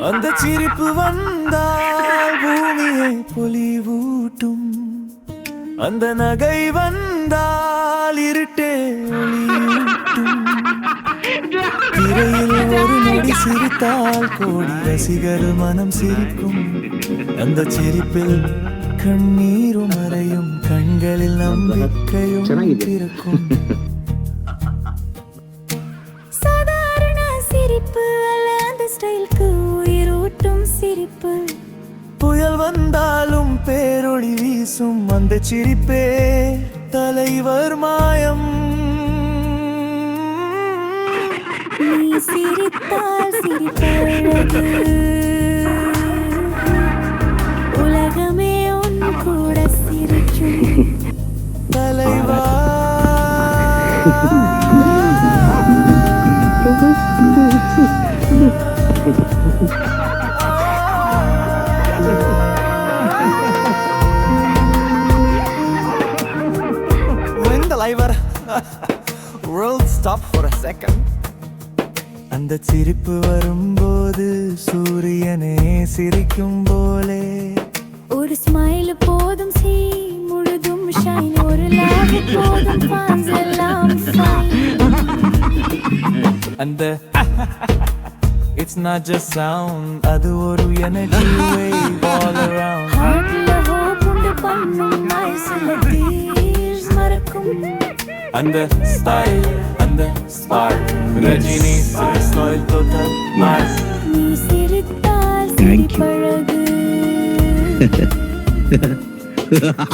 அந்த சிரிப்பு வந்தால் பூமியை பொலிவூட்டும். அந்த நகை வந்தால் இருட்டே ஒளியூட்டும். திரையில் ஒரு நொடி சிரித்தால் கோடி ரசிகர் மனம் சிரிக்கும். அந்த சிரிப்பில் கண்ணீரும் மறையும் கண்களில் நம்பிக்கையும் பிறக்கும். சிரிப்பு புயல் வந்தாலும் பேரொளி வீசும் அந்த சிரிப்பே. தலைவர் மாயம். நீ சிரித்தால் சிரிப்பழகு. உலகமே உன் கூட சிரிக்கும். தலைவா. Liver world stop for a second. அந்த சிரிப்பு வரும்போது சூரியனே சிரிக்கும் போலே. ஒரு ஸ்மைல் போதும் சீ முழுதும் ஷைன் ஒரு லாப் போதும் fans எல்லாம். அந்த இட்ஸ் நாட் ஜஸ்ட் சவுண்ட் அது ஒரு எனர்ஜி வேவ் ஆல் அரவுண்ட் ஹார்ட்ல ஹோப் உண்டு பண்ணும் மறக்கும் அந்த ஸ்டைல் அந்த spark Rajini style total mass நீ சிரித்தால் சிரிப்பழகு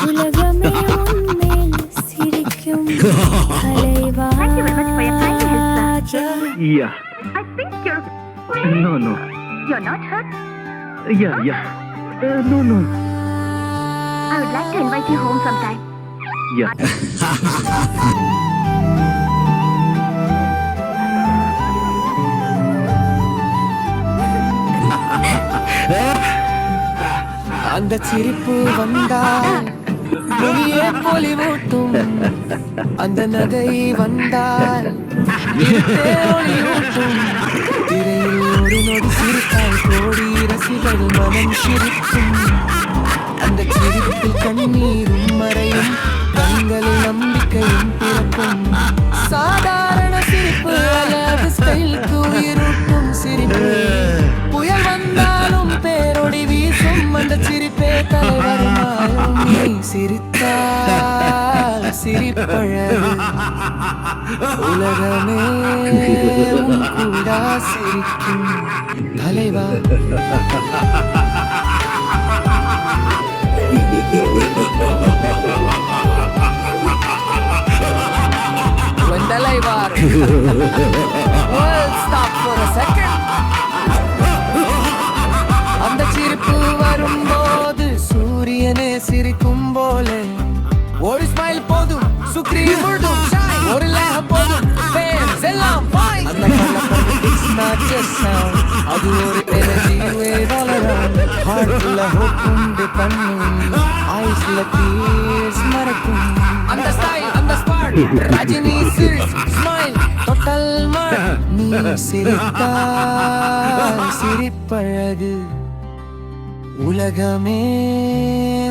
உலகமே உன்மேல் சிரிக்கும் Yeah. I think you're. No, no. You're not hurt. Yeah, yeah. Uh, no, no. I would like to invite you home sometime. Ja. அந்த சிரிப்பு வந்தால் வெளியே பொலிவூட்டும். அந்த நகை வந்தால் ஒளியூட்டும் திரையில் ஒரு நொடி சிரித்தால் கோடி ரசிகர் மனம் சிரிக்கும். அந்த சிரிப்பில் கண்ணீரும் மறையும். கண்களில் நம்பிக்கையும் பிறக்கும் சாதாரண சிரிப்பு அழகு ஸ்டைலுக்கு உயிரூட்டும் சிரிப்பு. புயல் வந்தாலும் பேரொடி வீசும். அந்த சிரிப்பே தலைவர் நீ சிரித்தால் சிரிப்பழகு. உலகமே கூட சிரிக்கும். தலைவா. சிரிக்கும் போலே ஒரு ஸ்மைல் போதும் சுக்ரீம் முழுதும். ஒரு லேக போதும் fans எல்லாம் fine. அந்த it's not just sound. அது ஒரு எனர்ஜி wave all around. Heartல hope உண்டு பண்ணும் ஐஸ்ல tears மறக்கும் அந்த ஸ்டைல் அந்த ஸ்பாட் ரஜினி ஸ்மைல் டோட்டல் நீ சிரித்தால் சிரிப்பழகு உலகமே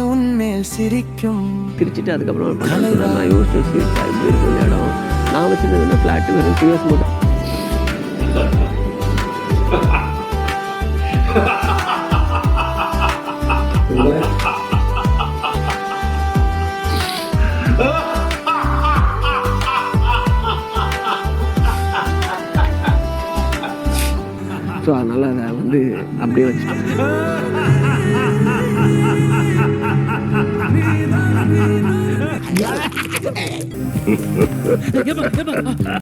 உன்மேல் சிரிக்கும் பிரிச்சுட்டு அதுக்கப்புறம் ஒரு படம் எடுத்தேன். நான் யோசிச்சு சீரியஸாக இப்படி இருக்கும் இந்த இடம் நான் வச்சிருந்தது ஃப்ளாட்டு வெறும் சிஎஸ் மட்டும் ஸோ அதனால் அதை வந்து அப்படியே வச்சுட்டேன்